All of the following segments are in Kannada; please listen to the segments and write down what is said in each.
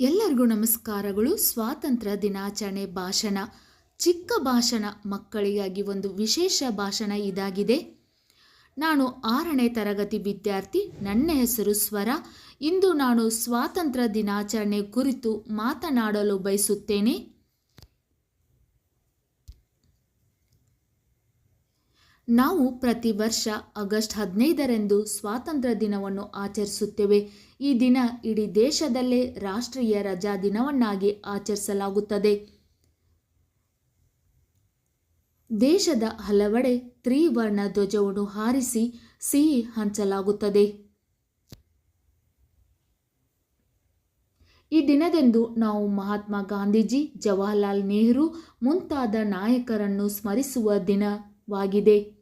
ಎಲ್ಲರಿಗೂ ನಮಸ್ಕಾರಗಳು. ಸ್ವಾತಂತ್ರ್ಯ ದಿನಾಚರಣೆ ಭಾಷಣ. ಚಿಕ್ಕ ಭಾಷಣ ಮಕ್ಕಳಿಗಾಗಿ ಒಂದು ವಿಶೇಷ ಭಾಷಣ ಇದಾಗಿದೆ. ನಾನು ಆರನೇ ತರಗತಿ ವಿದ್ಯಾರ್ಥಿ, ನನ್ನ ಹೆಸರು ಸ್ವರ. ಇಂದು ನಾನು ಸ್ವಾತಂತ್ರ್ಯ ದಿನಾಚರಣೆ ಕುರಿತು ಮಾತನಾಡಲು ಬಯಸುತ್ತೇನೆ. ನಾವು ಪ್ರತಿ ವರ್ಷ ಆಗಸ್ಟ್ ಹದಿನೈದರಂದು ಸ್ವಾತಂತ್ರ್ಯ ದಿನವನ್ನು ಆಚರಿಸುತ್ತೇವೆ. ಈ ದಿನ ಇಡೀ ದೇಶದಲ್ಲೇ ರಾಷ್ಟ್ರೀಯ ರಜಾ ದಿನವನ್ನಾಗಿ ಆಚರಿಸಲಾಗುತ್ತದೆ. ದೇಶದ ಹಲವೆಡೆ ತ್ರಿವರ್ಣ ಧ್ವಜವನ್ನು ಹಾರಿಸಿ ಸಿಹಿ ಹಂಚಲಾಗುತ್ತದೆ. ಈ ದಿನದಂದು ನಾವು ಮಹಾತ್ಮ ಗಾಂಧೀಜಿ, ಜವಾಹರ್ಲಾಲ್ ನೆಹರು ಮುಂತಾದ ನಾಯಕರನ್ನು ಸ್ಮರಿಸುವ ದಿನವಾಗಿದೆ.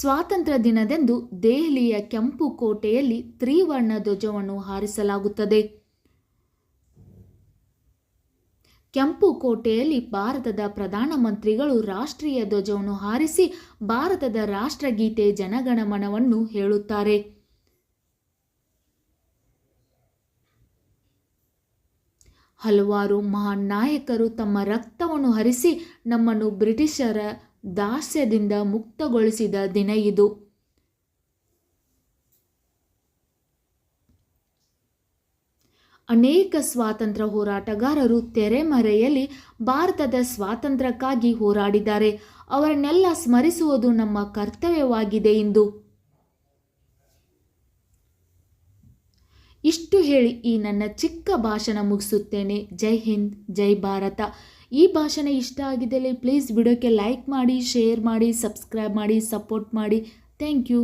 ಸ್ವಾತಂತ್ರ್ಯ ದಿನದಂದು ದೆಹಲಿಯ ಕೆಂಪು ಕೋಟೆಯಲ್ಲಿ ತ್ರಿವರ್ಣ ಧ್ವಜವನ್ನು ಹಾರಿಸಲಾಗುತ್ತದೆ. ಕೆಂಪು ಕೋಟೆಯಲ್ಲಿ ಭಾರತದ ಪ್ರಧಾನಮಂತ್ರಿಗಳು ರಾಷ್ಟ್ರೀಯ ಧ್ವಜವನ್ನು ಹಾರಿಸಿ ಭಾರತದ ರಾಷ್ಟ್ರಗೀತೆ ಜನಗಣಮನವನ್ನು ಹೇಳುತ್ತಾರೆ. ಹಲವಾರು ಮಹಾನ್ ನಾಯಕರು ತಮ್ಮ ರಕ್ತವನ್ನು ಹರಿಸಿ ನಮ್ಮನ್ನು ಬ್ರಿಟಿಷರ ದಾಸ್ಯದಿಂದ ಮುಕ್ತಗೊಳಿಸಿದ ದಿನ ಇದು. ಅನೇಕ ಸ್ವಾತಂತ್ರ್ಯ ಹೋರಾಟಗಾರರು ತೆರೆಮರೆಯಲ್ಲಿ ಭಾರತದ ಸ್ವಾತಂತ್ರ್ಯಕ್ಕಾಗಿ ಹೋರಾಡಿದ್ದಾರೆ. ಅವರನ್ನೆಲ್ಲ ಸ್ಮರಿಸುವುದು ನಮ್ಮ ಕರ್ತವ್ಯವಾಗಿದೆ ಎಂದು ಇಷ್ಟು ಹೇಳಿ ಈ ನನ್ನ ಚಿಕ್ಕ ಭಾಷಣ ಮುಗಿಸುತ್ತೇನೆ. ಜೈ ಹಿಂದ್, ಜೈ ಭಾರತ. ಈ ಭಾಷಣ ಇಷ್ಟ ಆಗಿದ್ದಲ್ಲಿ ಪ್ಲೀಸ್ ವಿಡಿಯೋಕ್ಕೆ ಲೈಕ್ ಮಾಡಿ ಶೇರ್ ಮಾಡಿ ಸಬ್ಸ್ಕ್ರೈಬ್ ಮಾಡಿ ಸಪೋರ್ಟ್ ಮಾಡಿ. Thank you